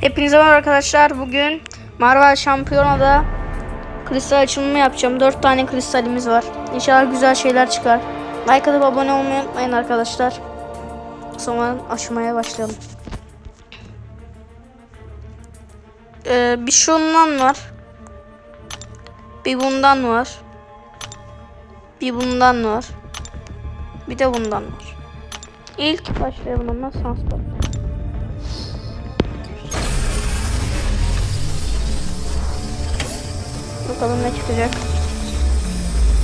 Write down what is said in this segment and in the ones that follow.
Hepinize merhaba arkadaşlar. Bugün Marvel Şampiyona'da kristal açılımı yapacağım. 4 tane kristalimiz var. İnşallah güzel şeyler çıkar. Like atıp abone olmayı unutmayın arkadaşlar. O zaman açmaya başlayalım. Ee, bir şundan var. Bir bundan var. Bir bundan var. Bir de bundan var. İlk başlayalım ama Sunspot. Bakalım ne çıkacak.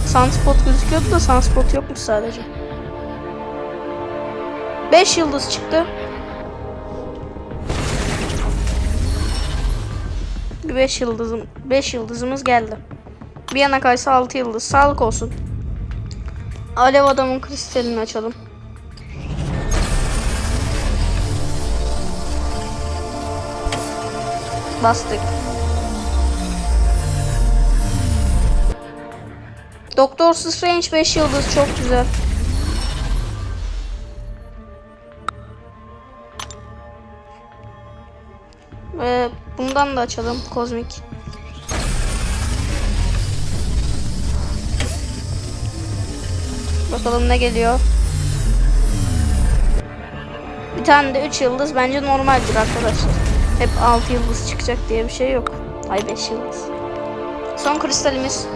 Sunspot gözüküyordu da Sunspot yokmuş sadece. 5 yıldız çıktı. Bir 5 yıldızım 5 yıldızımız geldi. Bir yana kaysa 6 yıldız. Sağlık olsun. Alev adamın kristalini açalım. Bastık. Doktor Strange 5 yıldız çok güzel. Ve bundan da açalım kozmik. Bakalım ne geliyor. Bir tane de 3 yıldız bence normaldir arkadaşlar. Hep 6 yıldız çıkacak diye bir şey yok. Ay 5 yıldız. Son kristalimiz.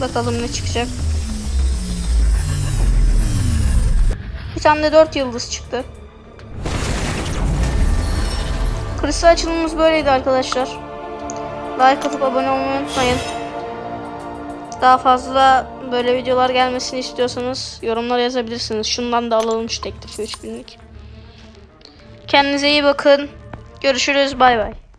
Bakalım ne çıkacak. Bir tane de 4 yıldız çıktı. Kristal açılımımız böyleydi arkadaşlar. Like atıp abone olmayı unutmayın. Daha fazla böyle videolar gelmesini istiyorsanız yorumlara yazabilirsiniz. Şundan da alalım şu teklifi 3000'lik. Kendinize iyi bakın. Görüşürüz. Bay bay.